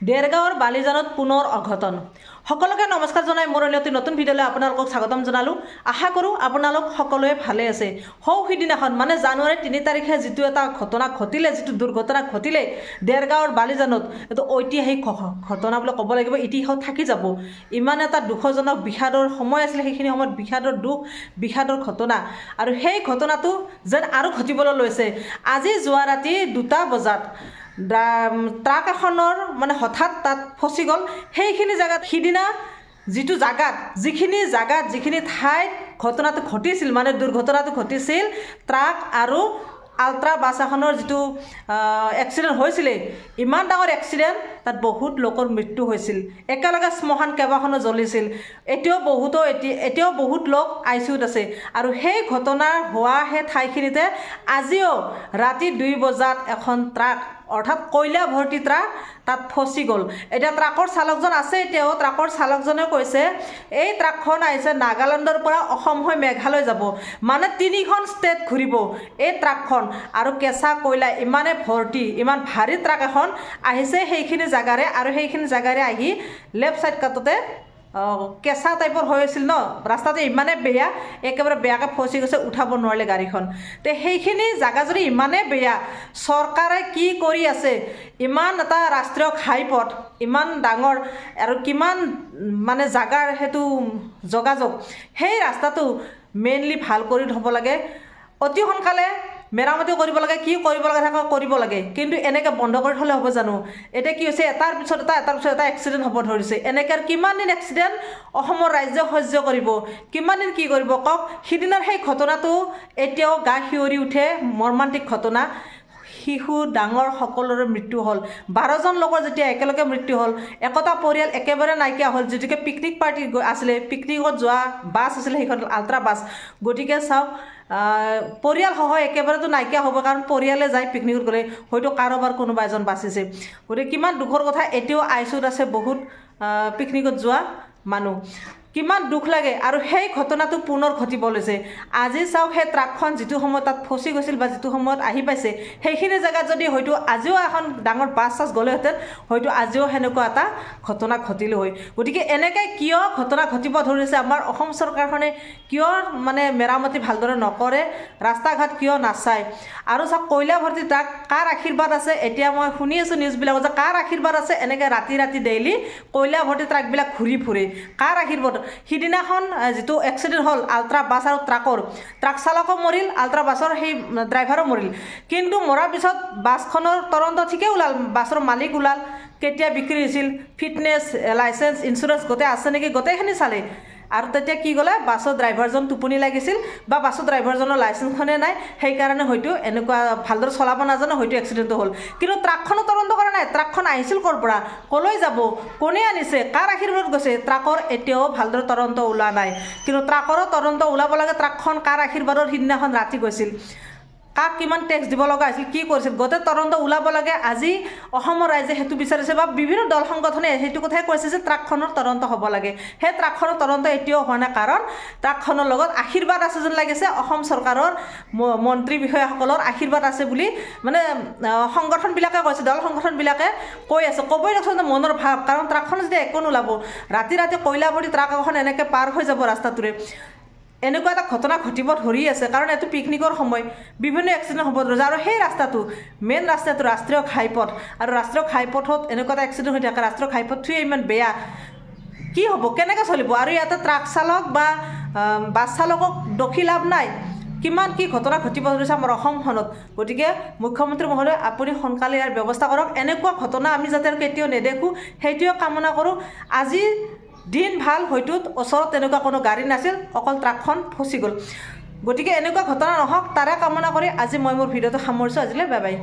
দেৰগাঁৱৰ বালিজানত পুনৰ অঘটন। সকলোকে নমস্কাৰ জনাই মোৰ অন্য এটি নতুন ভিডিঅ'লৈ আপোনালোকক স্বাগতম জনালোঁ। আশা কৰোঁ আপোনালোক সকলোৱে ভালে আছে। সৌ সিদিনাখন মানে জানুৱাৰী তিনি তাৰিখে যিটো এটা ঘটনা ঘটিলে যিটো দুৰ্ঘটনা ঘটিলে দেৰগাঁৱৰ বালিজানত এইটো ঐতিহাসিক ঘটনা বুলি ক'ব লাগিব ইতিহাসত থাকি যাব। ইমান এটা দুখজনক বিষাদৰ সময় আছিলে সেইখিনি সময়ত বিষাদৰ দুখ বিষাদৰ ঘটনা। আৰু সেই ঘটনাটো যেন আৰু ঘটিবলৈ লৈছে। আজি যোৱা ৰাতি দুটা বজাত ট্ৰাক এখনৰ মানে হঠাৎ তাত ফচি গ'ল। সেইখিনি জেগাত সিদিনা যিটো জাগাত, যিখিনি জাগাত, যিখিনি ঠাইত ঘটনাটো ঘটিছিল মানে দুৰ্ঘটনাটো ঘটিছিল, ট্ৰাক আৰু আল্ট্ৰা বাছ এখনৰ যিটো এক্সিডেণ্ট হৈছিলে, ইমান ডাঙৰ এক্সিডেণ্ট তাত বহুত লোকৰ মৃত্যু হৈছিল। একেলগে শ্মশান কেইবাখনো জ্বলিছিল। এতিয়াও বহুতো, এতি- এতিয়াও বহুত লোক আই চি ইউত আছে। আৰু সেই ঘটনা হোৱা সেই ঠাইখিনিতে আজিও ৰাতি দুই বজাত এখন ট্ৰাক অৰ্থাৎ কয়লা ভৰ্তি ট্ৰাক তাত ফচি গ'ল। এতিয়া ট্ৰাকৰ চালকজন আছে এতিয়াও ট্ৰাকৰ চালকজনে কৈছে, এই ট্ৰাকখন আহিছে নাগালেণ্ডৰ পৰা অসম হৈ মেঘালয় যাব। মানে তিনিখন ষ্টেট ঘূৰিব এই ট্ৰাকখন আৰু কেঁচা কয়লা ইমানে ভৰ্তি, ইমান ভাৰী ট্ৰাক এখন আহিছে সেইখিনি জেগাৰে। আৰু সেইখিনি জেগাৰে আহি লেফ্ট ছাইড কাটোতে কেঁচা টাইপৰ হৈ আছিল ন? ৰাস্তাটো ইমানেই বেয়া একেবাৰে বেয়াকৈ ফচি গৈছে উঠাব নোৱাৰিলে গাড়ীখন। তে সেইখিনি জেগা যদি ইমানেই বেয়া চৰকাৰে কি কৰি আছে? ইমান এটা ৰাষ্ট্ৰীয় ঘাইপথ ইমান ডাঙৰ আৰু কিমান মানে জাগাৰ সেইটো যোগাযোগ সেই ৰাস্তাটো মেইনলি ভাল কৰি থ'ব লাগে। অতি সোনকালে মেৰামতি কৰিব লাগে কি কৰিব লাগে থাকে কৰিব লাগে। কিন্তু এনেকৈ বন্ধ কৰি থ'লে হ'ব জানো? এতিয়া কি হৈছে এটাৰ পিছত এটা এটাৰ পিছত এটা এক্সিডেণ্ট হ'ব ধৰিছে। এনেকৈ কিমান দিন এক্সিডেণ্ট অসমৰ ৰাইজে সহ্য কৰিব? কিমান দিন কি কৰিব কওক? সিদিনাৰ সেই ঘটনাটো এতিয়াও গা শিয়ৰি উঠে মৰ্মান্তিক ঘটনা। শিশু ডাঙৰ সকলোৰে মৃত্যু হ'ল। বাৰজন লোকৰ যেতিয়া একেলগে মৃত্যু হ'ল একতা পৰিয়াল একেবাৰে নাইকিয়া হ'ল। যিটোকে পিকনিক পাৰ্টি আছিলে পিকনিকত যোৱা বাছ আছিলে সেইখন আল্ট্ৰা বাছ গতিকে চাওক পৰিয়ালসহ একেবাৰেতো নাইকিয়া হ'ব কাৰণ পৰিয়ালে যায় পিকনিকত গ'লে। হয়তো কাৰোবাৰ কোনোবা এজন বাচিছে। গতিকে কিমান দুখৰ কথা এতিয়াও আই চি ইউত আছে বহুত পিকনিকত যোৱা মানুহ। কিমান দুখ লাগে আৰু সেই ঘটনাটো পুনৰ ঘটিব লৈছে। আজি চাওক সেই ট্ৰাকখন যিটো সময়ত তাত ফচি গৈছিল বা যিটো সময়ত আহি পাইছে, সেইখিনি জেগাত যদি হয়তো আজিও এখন ডাঙৰ বাছ চাছ গ'লেহেঁতেন, হয়তো আজিও সেনেকুৱা এটা ঘটনা ঘটিলে হয় গতিকে এনেকৈ কিয় ঘটনা ঘটিব ধৰিছে আমাৰ অসম চৰকাৰখনে কিয় মানে মেৰামতি ভালদৰে নকৰে ৰাস্তা ঘাট কিয় নাচায়? আৰু চাওক, কয়লা ভৰ্তি ট্ৰাক কাৰ আশীৰ্বাদ আছে? এতিয়া মই শুনি আছোঁ নিউজবিলাকত যে কাৰ আশীৰ্বাদ আছে? এনেকৈ ৰাতি ৰাতি ডেইলি কয়লা ভৰ্তি ট্ৰাকবিলাক ঘূৰি ফুৰে। কাৰ আশীৰ্বাদ? সিদিনাখন যিটো এক্সিডেণ্ট হ'ল আল্ট্ৰা বাছ আৰু ট্ৰাকৰ ট্ৰাক চালকো মৰিল আল্ট্ৰা বাছৰ সেই ড্ৰাইভাৰো মৰিল। কিন্তু মৰাৰ পিছত বাছখনৰ তদন্ত ঠিকেই ওলাল বাছৰ মালিক ওলাল কেতিয়া বিক্ৰী হৈছিল ফিটনেছ লাইচেঞ্চ ইঞ্চুৰেঞ্চ গোটেই আছে নেকি গোটেইখিনি চালে আৰু তেতিয়া কি ক'লে বাছৰ ড্ৰাইভাৰজন টোপনি লাগিছিল বা বাছৰ ড্ৰাইভাৰজনৰ লাইচেঞ্চখনেই নাই, সেইকাৰণে হয়তো এনেকুৱা ভালদৰে চলাব নাজানো, হয়তো এক্সিডেণ্টটো হ'ল। কিন্তু ট্ৰাকখনো তদন্ত কৰা নাই ট্ৰাকখন আহিছিল ক'ৰ পৰা? ক'লৈ যাব? কোনে আনিছে? কাৰ আশীৰ্বাদত গৈছে? ট্ৰাকৰ এতিয়াও ভালদৰে তদন্ত ওলোৱা নাই। কিন্তু ট্ৰাকৰো তদন্ত ওলাব লাগে ট্ৰাকখন কাৰ আশীৰ্বাদৰ সিদিনাখন ৰাতি গৈছিল? কাক কিমান টেক্স দিব লগা হৈছিল কি কৰিছিল? গোটেই তদন্ত ওলাব লাগে। আজি অসমৰ ৰাইজে সেইটো বিচাৰিছে বা বিভিন্ন দল সংগঠনে সেইটো কথাই কৈছে যে ট্ৰাকখনৰ তদন্ত হ'ব লাগে। সেই ট্ৰাকখনৰ তদন্ত এতিয়াও হোৱা নাই কাৰণ ট্ৰাকখনৰ লগত আশীৰ্বাদ আছে যেন লাগিছে। অসম চৰকাৰৰ মন্ত্ৰী বিষয়াসকলৰ আশীৰ্বাদ আছে বুলি মানে সংগঠনবিলাকে কৈছে দল সংগঠনবিলাকে কৈ আছে। ক'বই নচোন মনৰ ভাৱ কাৰণ ট্ৰাকখন যেতিয়া একো নোলাব ৰাতি ৰাতি কয়লা ভৰি ট্ৰাক এখন এনেকৈ পাৰ হৈ যাব ৰাস্তাটোৰে। এনেকুৱা এটা ঘটনা ঘটিব ধৰি আছে কাৰণ এইটো পিকনিকৰ সময়। বিভিন্ন এক্সিডেণ্ট হ'ব ধৰিছে। আৰু সেই ৰাস্তাটো মেইন ৰাস্তাটো ৰাষ্ট্ৰীয় ঘাইপথ। আৰু ৰাষ্ট্ৰীয় ঘাইপথত এনেকুৱা এটা এক্সিডেণ্ট হৈ থাকে। ৰাষ্ট্ৰীয় ঘাইপথটোৱে ইমান বেয়া। কি হ'ব? কেনেকৈ চলিব? আৰু ইয়াতে ট্ৰাক চালক বা বাছ চালকক দোষী লাভ নাই। কিমান কি ঘটনা ঘটিব ধৰিছে আমাৰ অসমখনত। গতিকে মুখ্যমন্ত্ৰী মহোদয় আপুনি সোনকালে ইয়াৰ ব্যৱস্থা কৰক। এনেকুৱা ঘটনা আমি যাতে আৰু কেতিয়াও নেদেখোঁ সেইটোৱে কামনা কৰোঁ। আজি দিন ভাল হয়তো ওচৰত তেনেকুৱা কোনো গাড়ী নাছিল অকল ট্ৰাকখন ফচি গ'ল। গতিকে এনেকুৱা ঘটনা নহওক তাৰে কামনা কৰি আজি মই মোৰ ভিডিঅ'টো সামৰিছোঁ আজিলৈ বাই বাই